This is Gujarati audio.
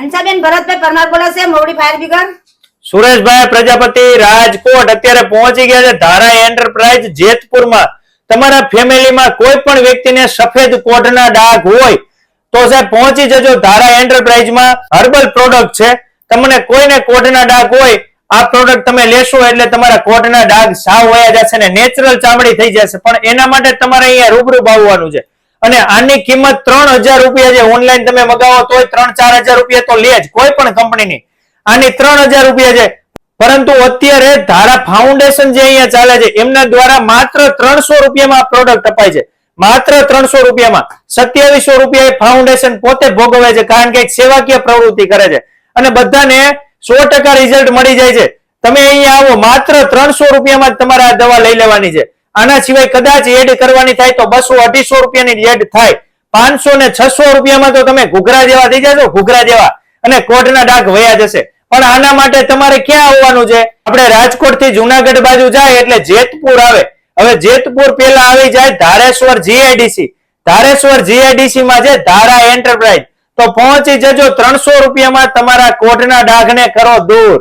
હંસાબેન ભરતભાઈ પરમાર બોલે સુરેશભાઈ, પ્રજાપતિ, રાજકોટ અત્યારે પહોંચી ગયા છે ધારા એન્ટરપ્રાઇઝ જેતપુરમાં. તમારા ફેમિલીમાં કોઈ પણ વ્યક્તિને સફેદ કોઢના ડાઘ હોય તો સાહેબ પહોંચી જજો ધારા એન્ટરપ્રાઇઝમાં હર્બલ પ્રોડક્ટ છે. તમને કોઈને કોઢના ડાઘ હોય, આ પ્રોડક્ટ તમે લેશો એટલે તમારા કોઢના ડાઘ સાવ વયા જશે ને નેચરલ ચામડી થઈ જશે. પણ એના માટે તમારે અહીંયા રૂબરૂ આવવાનું છે. અને આની કિંમત ત્રણ હજાર રૂપિયા છે ઓનલાઈન તમે મગાવો તોય ત્રણ ચાર હજાર રૂપિયા તો લે જ, કોઈ પણ કંપનીની આની ત્રણ હજાર રૂપિયા છે. પરંતુ અત્યારે ધારા ફાઉન્ડેશન જે અહીંયા ચાલે છે, એમના દ્વારા માત્ર ત્રણસો રૂપિયામાં પ્રોડક્ટ અપાય છે. માત્ર ત્રણસો રૂપિયામાં. સત્યાવીસો રૂપિયા ફાઉન્ડેશન પોતે ભોગવે છે, કારણ કે એક સેવાકીય પ્રવૃત્તિ કરે છે. અને બધાને સો રિઝલ્ટ મળી જાય છે. તમે અહીંયા આવો, માત્ર ત્રણસો રૂપિયામાં તમારે આ દવા લઈ લેવાની છે. આના સિવાય કદાચ એડ કરવાની થાય તો બસો અઢીસો રૂપિયાની એડ થાય. પાંચસો ને છસો રૂપિયામાં તો તમે ઘૂઘરા જેવા થઈ જશો, ઘૂઘરા જેવા. અને કોટના ડાઘ વયા જશે. પણ આના માટે તમારે ક્યાં આવવાનું છે? આપણે રાજકોટથી જુનાગઢ બાજુ જાય એટલે જેતપુર આવે. હવે જેતપુર પેલા આવી જાય ધારેશ્વર જીઆઈડીસી ધારેશ્વર જીઆઈડીસી માં છે ધારા એન્ટરપ્રાઇઝ તો પહોંચી જજો ત્રણસો રૂપિયામાં તમારા કોટના ડાઘને કરો દૂર.